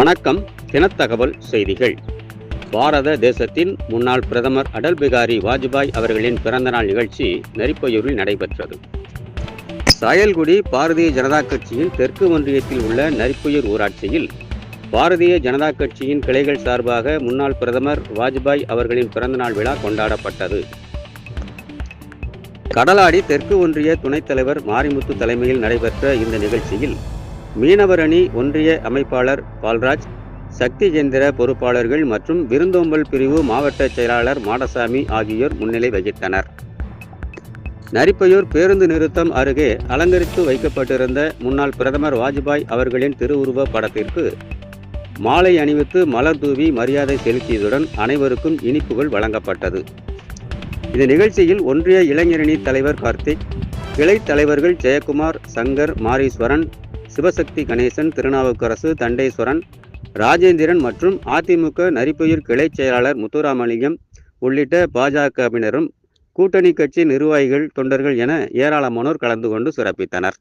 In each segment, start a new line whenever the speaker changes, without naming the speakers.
வணக்கம். தினத்தகவல் செய்திகள். பாரத தேசத்தின் முன்னாள் பிரதமர் அடல் பிகாரி வாஜ்பாய் அவர்களின் பிறந்தநாள் நிகழ்ச்சி நெறிப்பையூரில் நடைபெற்றது. சாயல்குடி பாரதிய ஜனதா கட்சியின் தெற்கு ஒன்றியத்தில் உள்ள நரிப்பையூர் ஊராட்சியில் பாரதிய ஜனதா கட்சியின் கிளைகள் சார்பாக முன்னாள் பிரதமர் வாஜ்பாய் அவர்களின் பிறந்தநாள் விழா கொண்டாடப்பட்டது. கடலாடி தெற்கு ஒன்றிய துணைத் தலைவர் மாரிமுத்து தலைமையில் நடைபெற்ற இந்த நிகழ்ச்சியில் மீனவர் அணி ஒன்றிய அமைப்பாளர் பால்ராஜ் சக்தி கேந்திர பொறுப்பாளர்கள் மற்றும் விருந்தோம்பல் பிரிவு மாவட்ட செயலாளர் மாடசாமி ஆகியோர் முன்னிலை வகித்தனர். நரிப்பையூர் பேருந்து நிறுத்தம் அருகே அலங்கரித்து வைக்கப்பட்டிருந்த முன்னாள் பிரதமர் வாஜ்பாய் அவர்களின் திருவுருவ படத்திற்கு மாலை அணிவித்து மலர் தூவி மரியாதை செலுத்தியதுடன் அனைவருக்கும் இனிப்புகள் வழங்கப்பட்டது. இந்த நிகழ்ச்சியில் ஒன்றிய இளைஞரணி தலைவர் கார்த்திக் கிளை தலைவர்கள் ஜெயக்குமார் சங்கர் மாரீஸ்வரன் சிவசக்தி கணேசன் திருநாவுக்கரசு தண்டேஸ்வரன் ராஜேந்திரன் மற்றும் அதிமுக நரிப்பையூர் கிளை செயலாளர் முத்துராமலிங்கம் உள்ளிட்ட பாஜகவினரும் கூட்டணி கட்சி நிர்வாகிகள் தொண்டர்கள் என ஏராளமானோர் கலந்து கொண்டு சிறப்பித்தனர்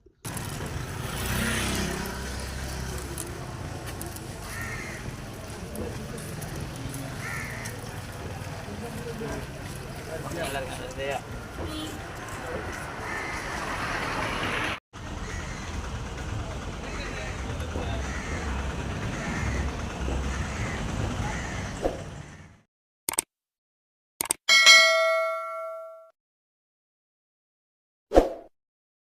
Yeah.